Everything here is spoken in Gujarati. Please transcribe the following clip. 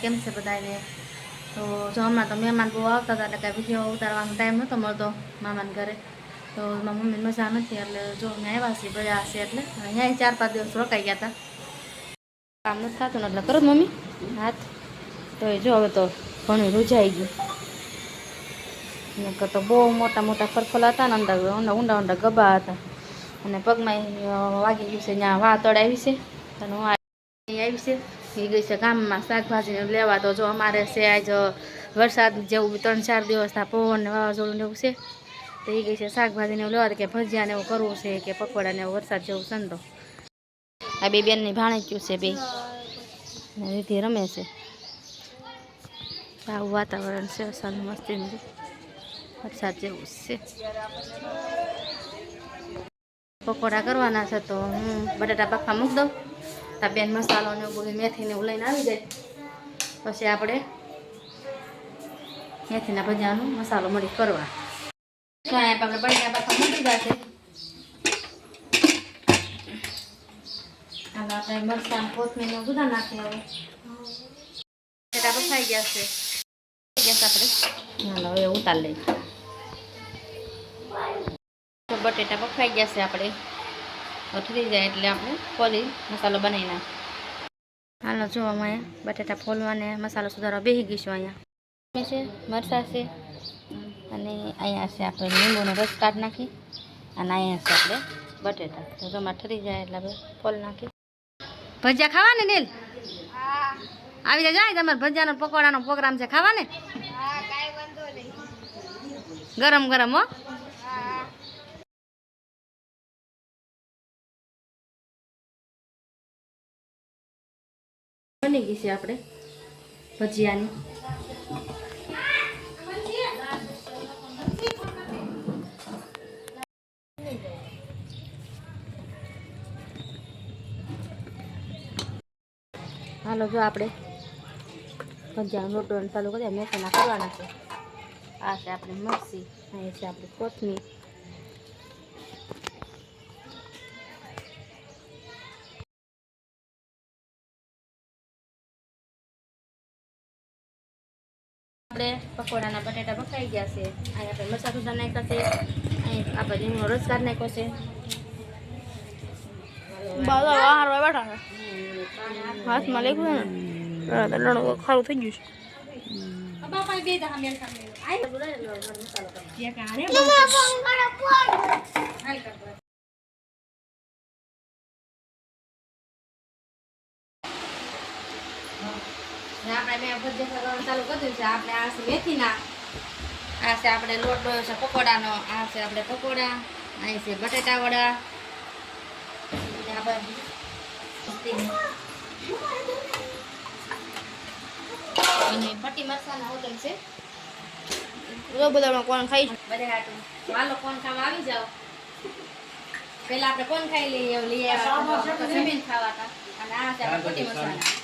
કેમ છે બધાને તો જો હમણાં તો મહેમાન બહુ આવતા હતા એટલે કાંઈ વીડિયો ઉતારવાનો ટાઈમ નહોતો મળતો મામાના ઘરે. તો મારા મમ્મીને મજા નથી એટલે જો અમે આવ્યા છીએ બધા છે એટલે અહીંયા ચાર પાંચ દિવસ રોકાઈ ગયા હતા. કામ નથી થતું એટલે કરો મમ્મી. હાથ. તો એ જો હવે તો ઘણું રૂજાઈ ગયું. નકર તો બહુ મોટા મોટા ફરફલા હતા ને અંદર ઊંડા ઊંડા ઊંડા ગબા હતા. અને પગમાં વાગી ગયું છે, ત્યાં વાતળ આવી છે. અને આવી છે. એ ગઈ છે ગામમાં શાકભાજીને લેવા તો જો અમારે છે આજ વરસાદ જેવું ત્રણ ચાર દિવસ થાય પવન ને વાવાઝોડું એવું છે. તો એ ગઈ છે શાકભાજીને એવું લેવા કે ભજીયાને એવું કરવું છે કે પકોડાને એવું વરસાદ જેવું છે ને તો. આ બે બેનની ભાણેચ્યું છે બે. રીતે રમે છે. આવું વાતાવરણ છે સારું મસ્તીનું વરસાદ જેવું છે. પકોડા કરવાના છે તો હું બટાટા પાખા મૂકી દઉં. બેન મસાલો ને બધું મેથીને એવું લઈને આવી જાય. પછી આપણે મેથીના ભજીયાનો મસાલો મળી કરવા. તો આપણે બટાટા પાછા મૂકી જશે. છે આપણે મરચાં, કોથમીર બધા નાખી હવે. બફાઈ ગયા છે. આપણે ચાલો હવે ઉતાર લઈએ. બટેટા બફાઈ ગયા છે આપણે. થઈ જાય એટલે આપણે ફોલી મસાલો બનાવી નાખ હાલો જો અમે બટેટા ફોલવાને મસાલો સુધારવા બેસી ગઈશું અહીંયા. છે મરચાં છે અને અહીંયા છે આપણે લીંબુનો રસ કાઢ નાખી અને અહીંયા છે આપણે બટેટા. તો તમારે ઠરી જાય એટલે આપણે ફોલ નાખી ભજીયા ખાવા ને નીલ આવી જાય તમારે ભજીયાનો પકોડાનો પ્રોગ્રામ છે ખાવા ને ગરમ ગરમ હો. બની ગઈ છે આપણે ભજીયાની. હાલો, જો આપણે ભજીયાનો લોટો ચાલુ કરીએ મેથીના કરવાના છે. આ છે આપણે મરસી અહીંયા છે આપણે કોથમીર. આપણે પકોડાના બટેટા પકાઈ ગયા છે. અહીં આપણે મરચાં સુધા નાખ્યા છે. અહીં આપણે લીંબુનો રસ કાઢી નાખ્યો છે. બેઠા છે. હાથમાં લેખું છે ને? ખારું થઈ ગયું ને આપણે મેં ભજીયા કરવાનું ચાલુ કર્યું લોટ ડોયો છે પકોડાનો. આ છે આપણે પકોડા. અહીં છે બટેટા વડા. ને આપણે અને પટ્ટી મરસાના હોટલ છે. છે બધામાં કોણ ખાઈ બધા હાટું. હાલો કોણ ખાવા આવી જાઓ? પેલા આપણે કોણ ખાઈ લઈએ? લઈ આવ્યા. જમીન ખાવા હતા. અને આ છે આપણે મસાલા